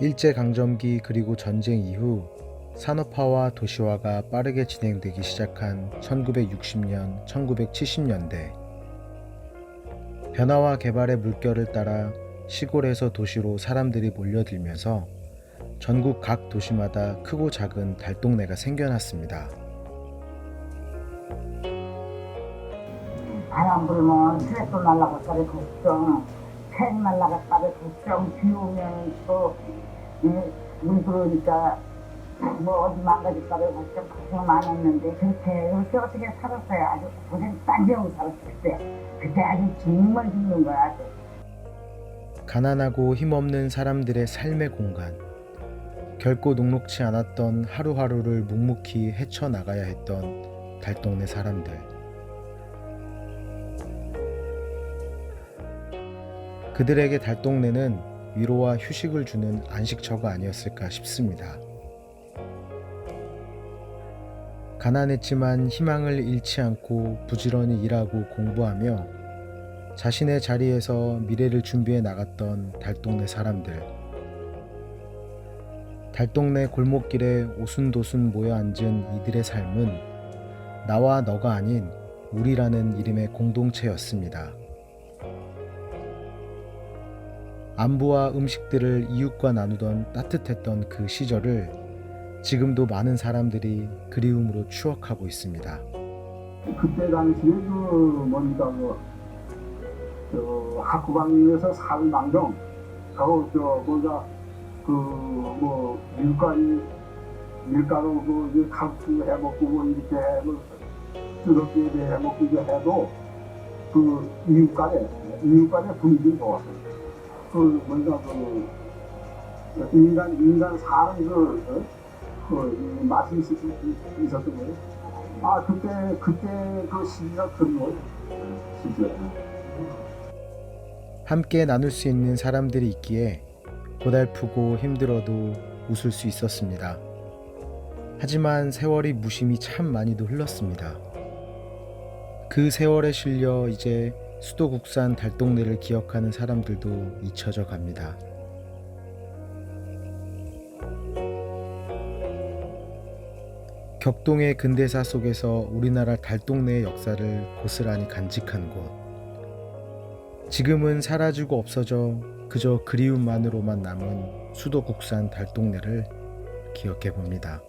일제강점기 그리고 전쟁 이후 산업화와 도시화가 빠르게 진행되기 시작한 1960년, 1970년대. 변화와 개발의 물결을 따라 시골에서 도시로 사람들이 몰려들면서 전국 각 도시마다 크고 작은 달동네가 생겨났습니다. 바람 불면 트랙도 날라갔다리 걱정, 팬 날라갔다리 걱정, 비 오면 또, 예, 물 들어오니까 뭐 어디 망가질까봐 걱정, 걱정 많았는데, 그렇게, 그렇게 어떻게 살았어요. 아주 고생 딴지하고 살았을 때. 그때 아주 정말 죽는 거야, 아주. 가난하고 힘없는 사람들의 삶의 공간. 결코 녹록치 않았던 하루하루를 묵묵히 헤쳐나가야 했던 달동네 사람들. 그들에게 달동네는 위로와 휴식을 주는 안식처가 아니었을까 싶습니다. 가난했지만 희망을 잃지 않고 부지런히 일하고 공부하며 자신의 자리에서 미래를 준비해 나갔던 달동네 사람들. 달동네 골목길에 오순도순 모여 앉은 이들의 삶은 나와 너가 아닌 우리라는 이름의 공동체였습니다. 안부와 음식들을 이웃과 나누던 따뜻했던 그 시절을 지금도 많은 사람들이 그리움으로 추억하고 있습니다. 그때 당시에 그 뭡니까 그, 저 학구방에서 살망정 하고 저 뭐가 그뭐 밀가루 밀가루 그 이제 칼국 해먹고 뭐 이렇게 뭐 뜨겁게 해먹고 이제 해도 그 이웃간에 이웃간의 분위기 좋았어요. 그 뭔가 그 인간 인간 그, 어? 그 있, 있- 있었던 거예요. 아 그때 그때 그 시기가 그런 거예요. 진짜. 함께 나눌 수 있는 사람들이 있기에 고달프고 힘들어도 웃을 수 있었습니다. 하지만 세월이 무심히 참 많이도 흘렀습니다. 그 세월에 실려 이제 수도국산 달동네를 기억하는 사람들도 잊혀져 갑니다. 격동의 근대사 속에서 우리나라 달동네의 역사를 고스란히 간직한 곳. 지금은 사라지고 없어져 그저 그리움만으로만 남은 수도 국산 달동네를 기억해 봅니다.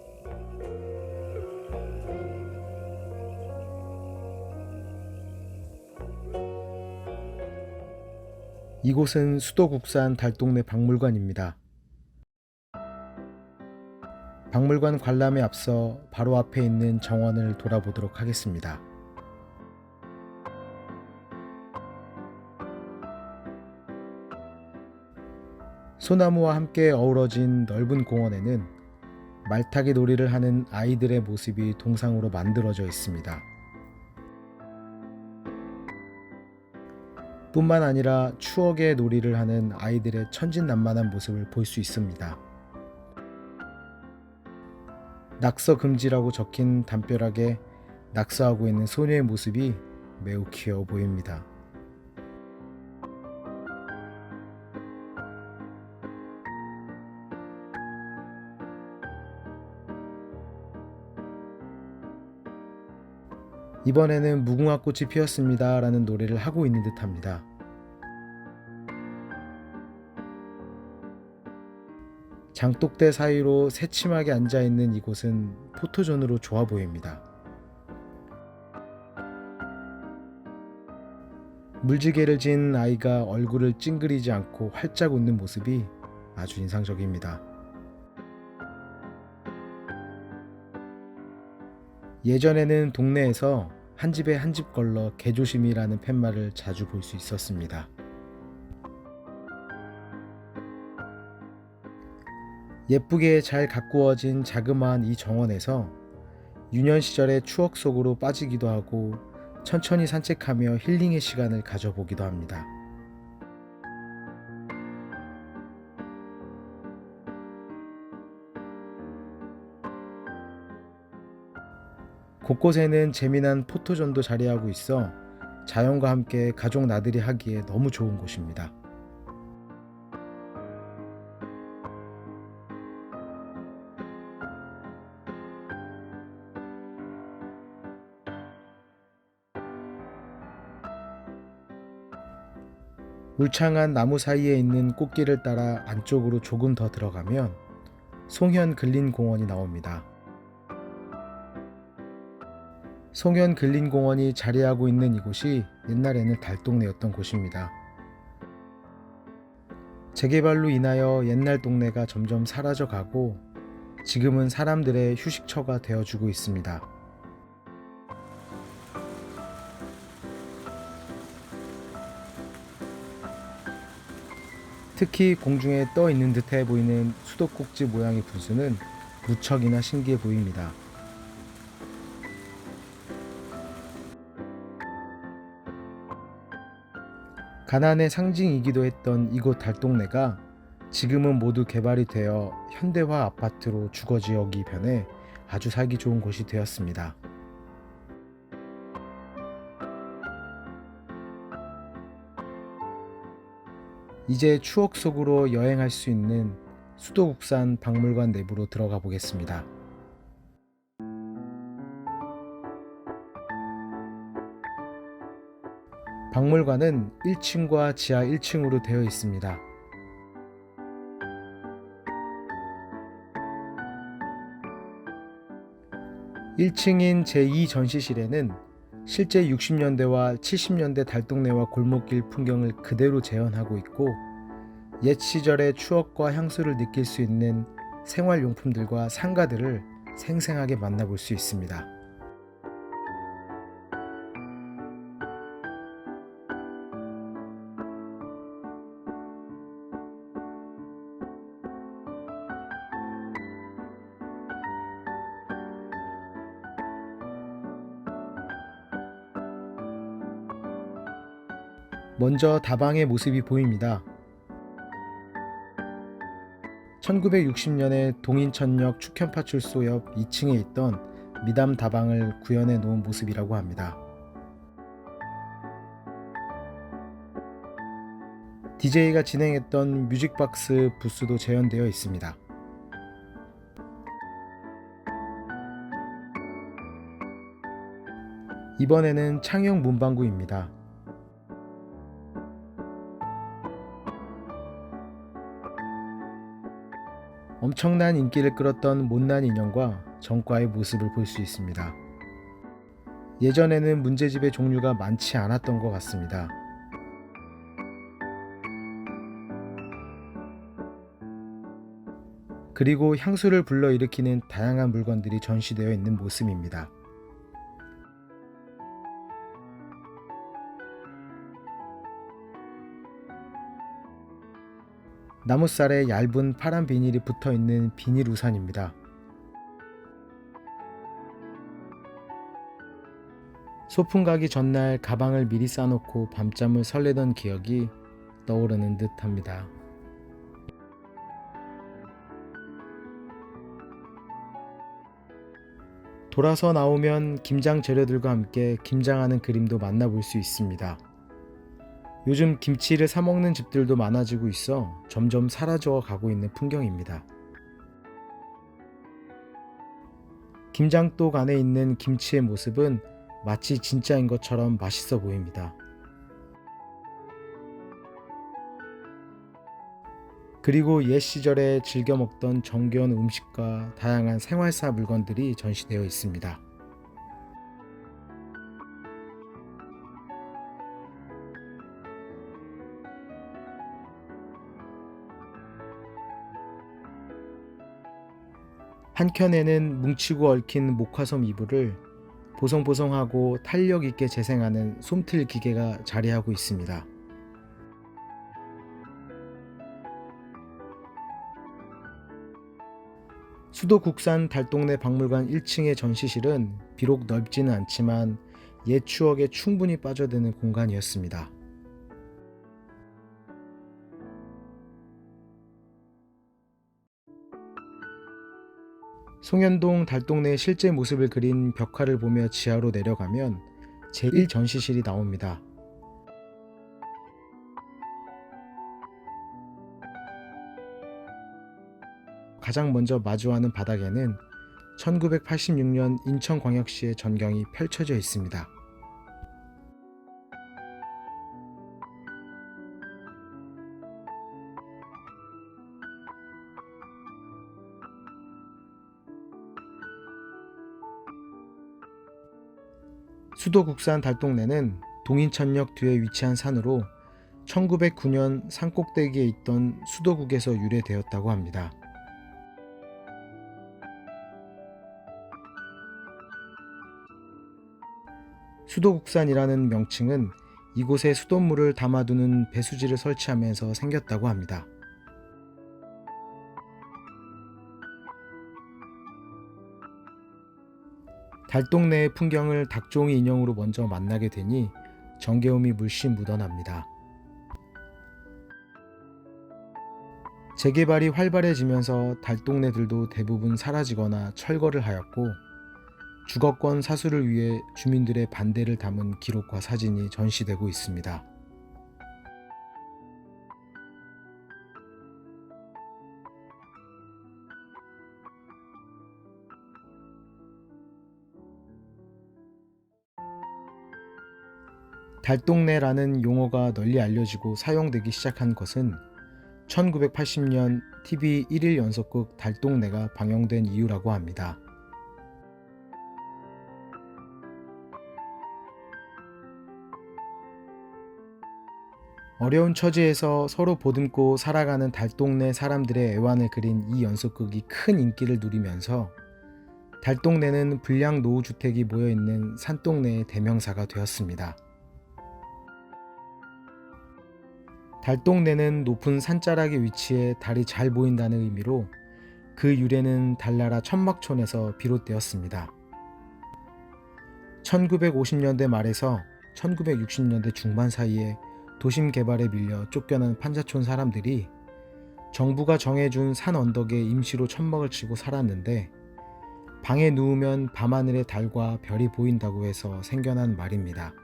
이곳은 수도 국산 달동네 박물관입니다. 박물관 관람에 앞서 바로 앞에 있는 정원을 돌아보도록 하겠습니다. 소나무와 함께 어우러진 넓은 공원에는 말타기 놀이를 하는 아이들의 모습이 동상으로 만들어져 있습니다. 뿐만 아니라 추억의 놀이를 하는 아이들의 천진난만한 모습을 볼 수 있습니다. 낙서 금지라고 적힌 담벼락에 낙서하고 있는 소녀의 모습이 매우 귀여워 보입니다. 이번에는 무궁화 꽃이 피었습니다. 라는 노래를 하고 있는 듯 합니다. 장독대 사이로 새침하게 앉아 있는 이곳은 포토존으로 좋아 보입니다. 물지개를 진 아이가 얼굴을 찡그리지 않고 활짝 웃는 모습이 아주 인상적입니다. 예전에는 동네에서 한 집에 한 집 걸러 개조심이라는 팻말을 자주 볼 수 있었습니다. 예쁘게 잘 가꾸어진 자그마한 이 정원에서 유년 시절의 추억 속으로 빠지기도 하고 천천히 산책하며 힐링의 시간을 가져보기도 합니다. 곳곳에는 재미난 포토존도 자리하고 있어 자연과 함께 가족 나들이 하기에 너무 좋은 곳입니다. 울창한 나무 사이에 있는 꽃길을 따라 안쪽으로 조금 더 들어가면 송현 근린 공원이 나옵니다. 송현 근린공원이 자리하고 있는 이곳이 옛날에는 달동네였던 곳입니다. 재개발로 인하여 옛날 동네가 점점 사라져 가고 지금은 사람들의 휴식처가 되어주고 있습니다. 특히 공중에 떠 있는 듯해 보이는 수도꼭지 모양의 분수는 무척이나 신기해 보입니다. 가난의 상징이기도 했던 이곳 달동네가 지금은 모두 개발이 되어 현대화 아파트로 주거 지역이 변해 아주 살기 좋은 곳이 되었습니다. 이제 추억 속으로 여행할 수 있는 수도국산 박물관 내부로 들어가 보겠습니다. 박물관은 1층과 지하 1층으로 되어 있습니다. 1층인 제2전시실에는 실제 60년대와 70년대 달동네와 골목길 풍경을 그대로 재현하고 있고 옛 시절의 추억과 향수를 느낄 수 있는 생활용품들과 상가들을 생생하게 만나볼 수 있습니다. 먼저 다방의 모습이 보입니다. 1960년에 동인천역 축현파출소 옆 2층에 있던 미담 다방을 구현해 놓은 모습이라고 합니다. DJ가 진행했던 뮤직박스 부스도 재현되어 있습니다. 이번에는 창영 문방구입니다. 엄청난 인기를 끌었던 못난 인형과 전과의 모습을 볼 수 있습니다. 예전에는 문제집의 종류가 많지 않았던 것 같습니다. 그리고 향수를 불러일으키는 다양한 물건들이 전시되어 있는 모습입니다. 나무살에 얇은 파란 비닐이 붙어 있는 비닐 우산입니다. 소풍 가기 전날 가방을 미리 싸놓고 밤잠을 설레던 기억이 떠오르는 듯 합니다. 돌아서 나오면 김장 재료들과 함께 김장하는 그림도 만나볼 수 있습니다. 요즘 김치를 사 먹는 집들도 많아지고 있어 점점 사라져 가고 있는 풍경입니다. 김장독 안에 있는 김치의 모습은 마치 진짜인 것처럼 맛있어 보입니다. 그리고 옛 시절에 즐겨 먹던 정겨운 음식과 다양한 생활사 물건들이 전시되어 있습니다. 한켠에는 뭉치고 얽힌 목화솜 이불을 보송보송하고 탄력 있게 재생하는 솜틀 기계가 자리하고 있습니다. 수도 국산 달동네 박물관 1층의 전시실은 비록 넓지는 않지만 옛 추억에 충분히 빠져드는 공간이었습니다. 송현동 달동네의 실제 모습을 그린 벽화를 보며 지하로 내려가면 제1전시실이 나옵니다. 가장 먼저 마주하는 바닥에는 1986년 인천광역시의 전경이 펼쳐져 있습니다. 수도 국산 달동네는 동인천역 뒤에 위치한 산으로 1909년 산 꼭대기에 있던 수도국에서 유래되었다고 합니다. 수도국산이라는 명칭은 이곳에 수돗물을 담아두는 배수지를 설치하면서 생겼다고 합니다. 달동네의 풍경을 닭종이 인형으로 먼저 만나게 되니 정겨움이 물씬 묻어납니다. 재개발이 활발해지면서 달동네들도 대부분 사라지거나 철거를 하였고 주거권 사수를 위해 주민들의 반대를 담은 기록과 사진이 전시되고 있습니다. 달동네라는 용어가 널리 알려지고 사용되기 시작한 것은 1980년 TV 1일 연속극 달동네가 방영된 이유라고 합니다. 어려운 처지에서 서로 보듬고 살아가는 달동네 사람들의 애환을 그린 이 연속극이 큰 인기를 누리면서 달동네는 불량 노후주택이 모여있는 산동네의 대명사가 되었습니다. 달동네는 높은 산자락에 위치해 달이 잘 보인다는 의미로 그 유래는 달나라 천막촌에서 비롯되었습니다. 1950년대 말에서 1960년대 중반 사이에 도심 개발에 밀려 쫓겨난 판자촌 사람들이 정부가 정해준 산 언덕에 임시로 천막을 치고 살았는데 방에 누우면 밤하늘의 달과 별이 보인다고 해서 생겨난 말입니다.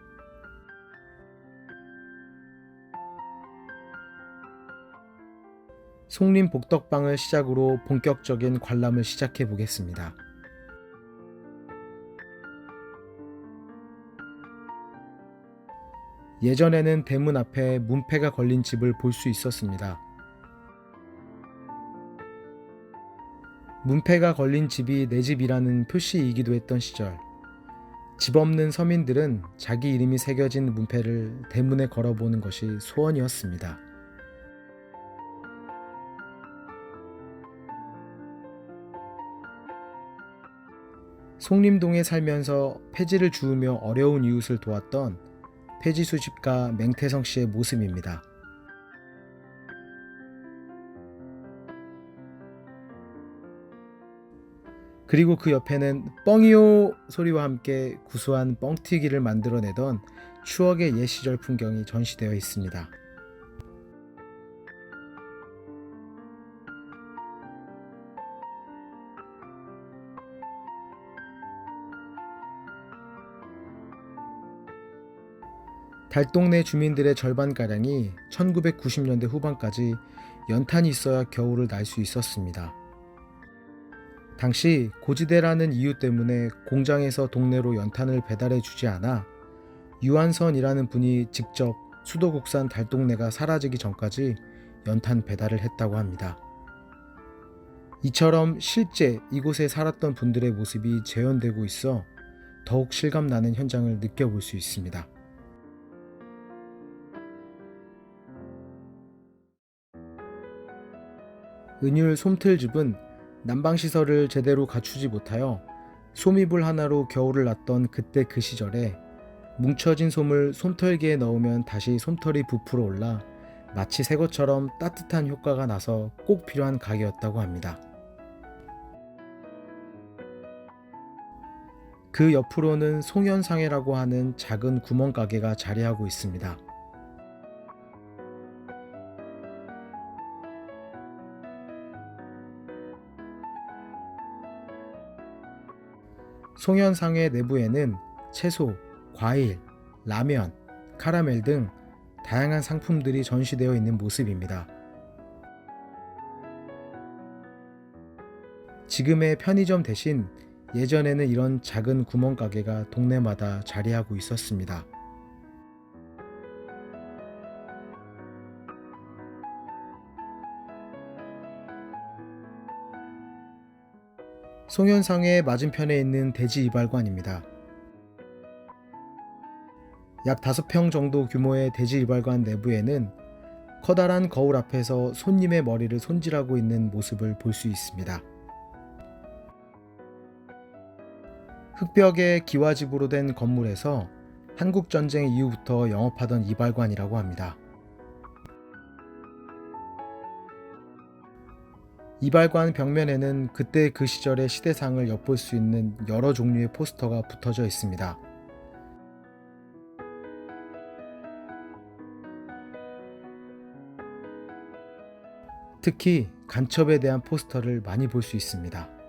송림 복덕방을 시작으로 본격적인 관람을 시작해 보겠습니다. 예전에는 대문 앞에 문패가 걸린 집을 볼 수 있었습니다. 문패가 걸린 집이 내 집이라는 표시이기도 했던 시절. 집 없는 서민들은 자기 이름이 새겨진 문패를 대문에 걸어보는 것이 소원이었습니다. 송림동에 살면서 폐지를 주우며 어려운 이웃을 도왔던 폐지 수집가 맹태성 씨의 모습입니다. 그리고 그 옆에는 뻥이요 소리와 함께 구수한 뻥튀기를 만들어내던 추억의 옛 시절 풍경이 전시되어 있습니다. 달동네 주민들의 절반가량이 1990년대 후반까지 연탄이 있어야 겨울을 날 수 있었습니다. 당시 고지대라는 이유 때문에 공장에서 동네로 연탄을 배달해 주지 않아 유한선이라는 분이 직접 수도국산 달동네가 사라지기 전까지 연탄 배달을 했다고 합니다. 이처럼 실제 이곳에 살았던 분들의 모습이 재현되고 있어 더욱 실감나는 현장을 느껴볼 수 있습니다. 은율 솜틀집은 난방시설을 제대로 갖추지 못하여 솜이불 하나로 겨울을 났던 그때 그 시절에 뭉쳐진 솜을 솜털기에 넣으면 다시 솜털이 부풀어 올라 마치 새 것처럼 따뜻한 효과가 나서 꼭 필요한 가게였다고 합니다. 그 옆으로는 송현상회라고 하는 작은 구멍가게가 자리하고 있습니다. 송현상회 내부에는 채소, 과일, 라면, 카라멜 등 다양한 상품들이 전시되어 있는 모습입니다. 지금의 편의점 대신 예전에는 이런 작은 구멍가게가 동네마다 자리하고 있었습니다. 송현상의 맞은편에 있는 대지 이발관입니다. 약 5평 정도 규모의 대지 이발관 내부에는 커다란 거울 앞에서 손님의 머리를 손질하고 있는 모습을 볼 수 있습니다. 흙벽에 기와집으로 된 건물에서 한국 전쟁 이후부터 영업하던 이발관이라고 합니다. 이발관 벽면에는 그때 그 시절의 시대상을 엿볼 수 있는 여러 종류의 포스터가 붙어져 있습니다. 특히 간첩에 대한 포스터를 많이 볼 수 있습니다.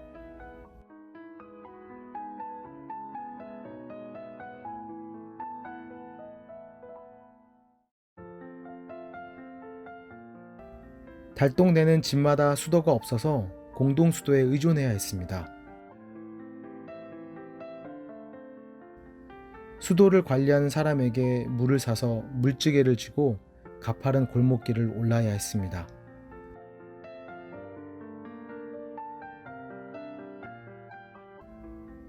달동네는 집마다 수도가 없어서 공동 수도에 의존해야 했습니다. 수도를 관리하는 사람에게 물을 사서 물지개를 쥐고 가파른 골목길을 올라야 했습니다.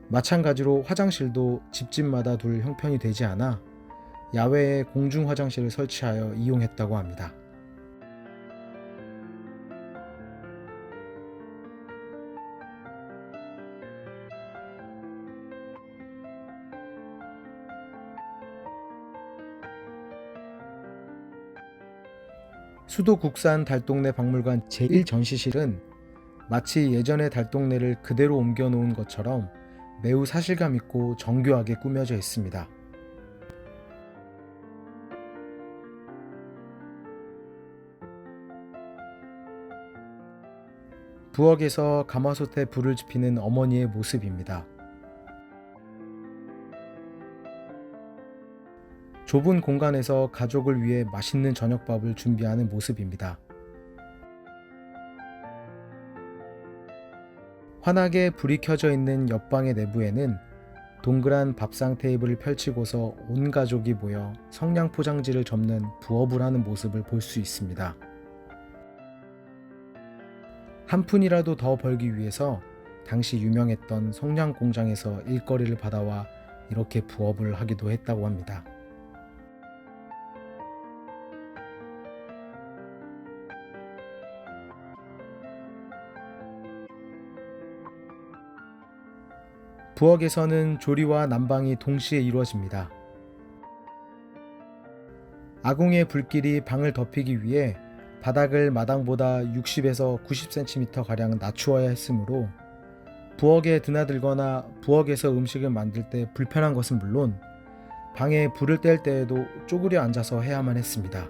마찬가지로 화장실도 집집마다 둘 형편이 되지 않아 야외에 공중 화장실을 설치하여 이용했다고 합니다. 수도 국산 달동네 박물관 제1전시실은 마치 예전의 달동네를 그대로 옮겨 놓은 것처럼 매우 사실감 있고 정교하게 꾸며져 있습니다. 부엌에서 가마솥에 불을 지피는 어머니의 모습입니다. 좁은 공간에서 가족을 위해 맛있는 저녁밥을 준비하는 모습입니다. 환하게 불이 켜져 있는 옆방의 내부에는 동그란 밥상 테이블을 펼치고서 온 가족이 모여 성냥 포장지를 접는 부업을 하는 모습을 볼 수 있습니다. 한 푼이라도 더 벌기 위해서 당시 유명했던 성냥 공장에서 일거리를 받아와 이렇게 부업을 하기도 했다고 합니다. 부엌에서는 조리와 난방이 동시에 이루어집니다. 아궁이의 불길이 방을 덮이기 위해 바닥을 마당보다 60에서 90cm 가량 낮추어야 했으므로 부엌에 드나들거나 부엌에서 음식을 만들 때 불편한 것은 물론 방에 불을 뗄 때에도 쪼그려 앉아서 해야만 했습니다.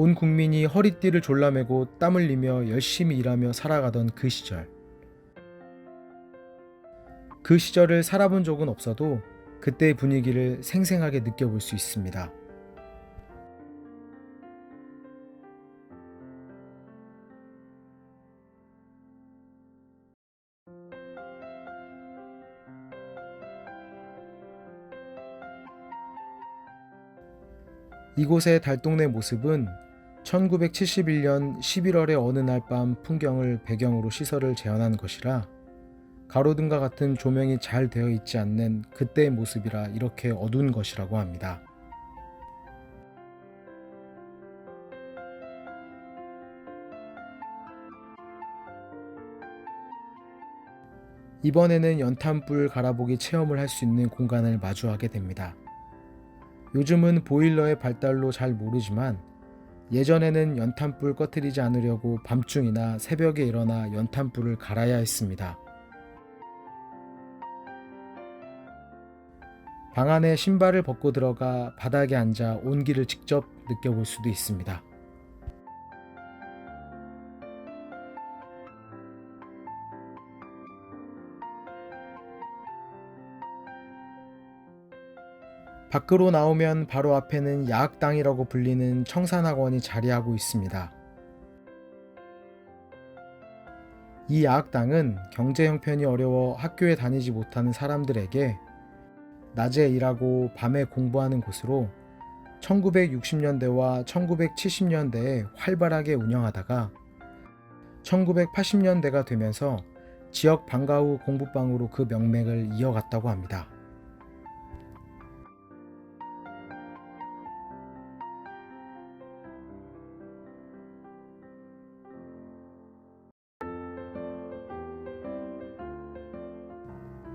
온 국민이 허리띠를 졸라매고 땀 흘리며 열심히 일하며 살아가던 그 시절. 그 시절을 살아본 적은 없어도 그때의 분위기를 생생하게 느껴볼 수 있습니다. 이곳의 달동네 모습은 1971년 11월의 어느 날 밤 풍경을 배경으로 시설을 재현한 것이라 가로등과 같은 조명이 잘 되어 있지 않는 그때의 모습이라 이렇게 어두운 것이라고 합니다. 이번에는 연탄불 갈아보기 체험을 할 수 있는 공간을 마주하게 됩니다. 요즘은 보일러의 발달로 잘 모르지만 예전에는 연탄불 꺼뜨리지 않으려고 밤중이나 새벽에 일어나 연탄불을 갈아야 했습니다. 방 안에 신발을 벗고 들어가 바닥에 앉아 온기를 직접 느껴볼 수도 있습니다. 밖으로 나오면 바로 앞에는 야학당이라고 불리는 청산학원이 자리하고 있습니다. 이 야학당은 경제 형편이 어려워 학교에 다니지 못하는 사람들에게 낮에 일하고 밤에 공부하는 곳으로 1960년대와 1970년대에 활발하게 운영하다가 1980년대가 되면서 지역 방과 후 공부방으로 그 명맥을 이어갔다고 합니다.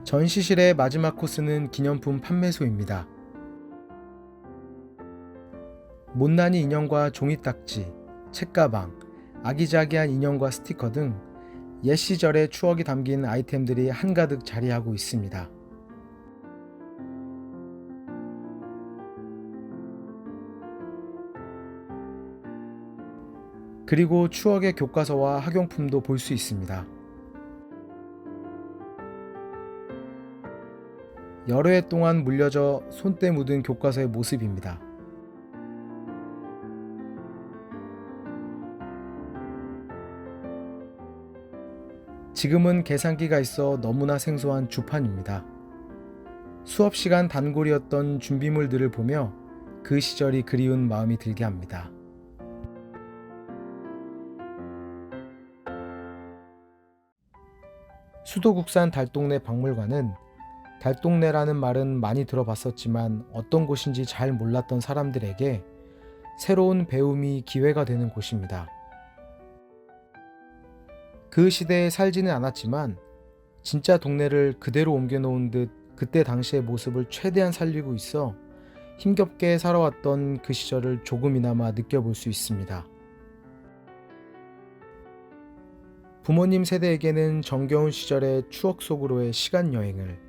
전시실의 마지막 코스는 기념품 판매소입니다. 못난이 인형과 종이 딱지, 책가방, 아기자기한 인형과 스티커 등 옛 시절의 추억이 담긴 아이템들이 한가득 자리하고 있습니다. 그리고 추억의 교과서와 학용품도 볼 수 있습니다. 여러 해 동안 물려져 손때 묻은 교과서의 모습입니다. 지금은 계산기가 있어 너무나 생소한 주판입니다. 수업 시간 단골이었던 준비물들을 보며 그 시절이 그리운 마음이 들게 합니다. 수도국산 달동네 박물관은 달동네라는 말은 많이 들어봤었지만 어떤 곳인지 잘 몰랐던 사람들에게 새로운 배움이 기회가 되는 곳입니다. 그 시대에 살지는 않았지만 진짜 동네를 그대로 옮겨놓은 듯 그때 당시의 모습을 최대한 살리고 있어 힘겹게 살아왔던 그 시절을 조금이나마 느껴볼 수 있습니다. 부모님 세대에게는 정겨운 시절의 추억 속으로의 시간 여행을,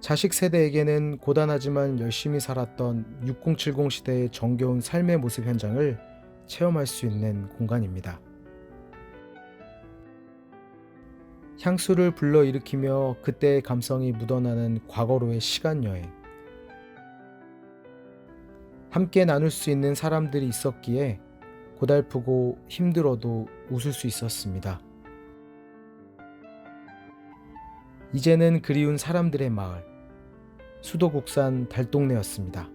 자식 세대에게는 고단하지만 열심히 살았던 6070 시대의 정겨운 삶의 모습 현장을 체험할 수 있는 공간입니다. 향수를 불러일으키며 그때의 감성이 묻어나는 과거로의 시간 여행. 함께 나눌 수 있는 사람들이 있었기에 고달프고 힘들어도 웃을 수 있었습니다. 이제는 그리운 사람들의 마을, 수도국산 달동네였습니다.